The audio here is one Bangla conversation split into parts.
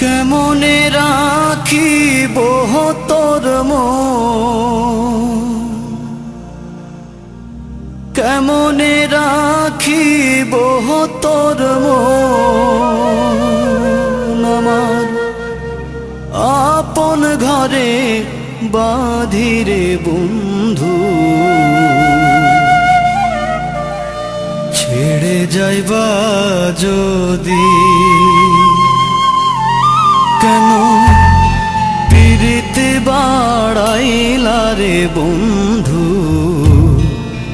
কেমনে রাখিব তোর মন। কেমনে রাখিব তোর মন। আমার আপন ঘরে বাধিরে বন্ধু। ছেড়ে যাইবা যদি কেন? পিরিতে বাড়াইলা রে বন্ধু,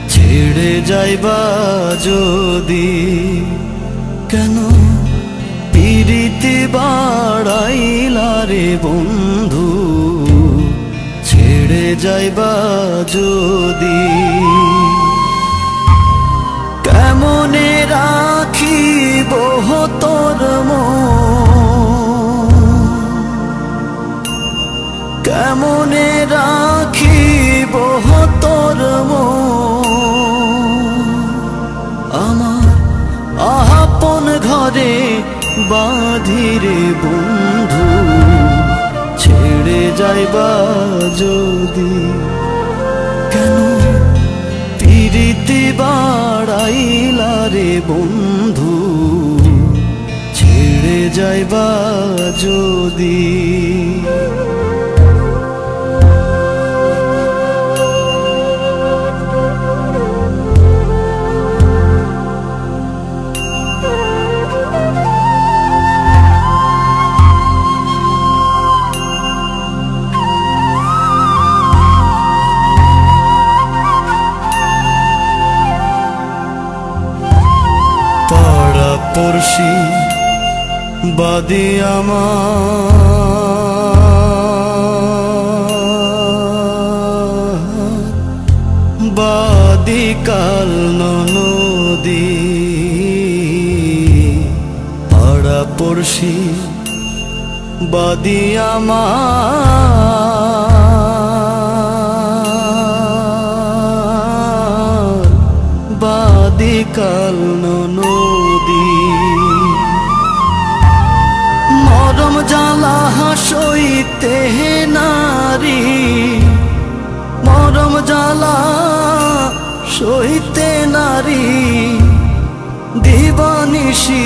ছেড়ে যাইবা যদি কেন? পিরিতে বাড়াইলা রে বন্ধু, ছেড়ে যাইবা যদি কেমনে রাখিব কেমনে রাখিব তোর মন। আমার আপন ঘরে বাঁধিরে বন্ধু, ছেড়ে যাইবা যদি। কেন পিরিতি বাড়াইলা রে বন্ধু, ছেড়ে যাইবা যদি। পড়শি বাদে বাদি কাল নদী পাড়া পড়শি বাদি বাদি কাল নদী মরম জ্বালা সইতে নারী, মরম জ্বালা সইতে নারী, দিবানিশি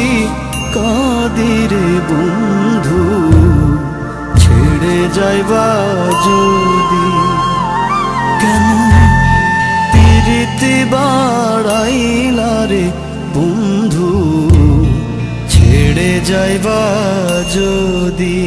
কাদিরে বন্ধু, ছেড়ে যাইবা যদি। কেন পিরিতি বাড়াইলা রে বন্ধু? ভুলে যাইবা যদি।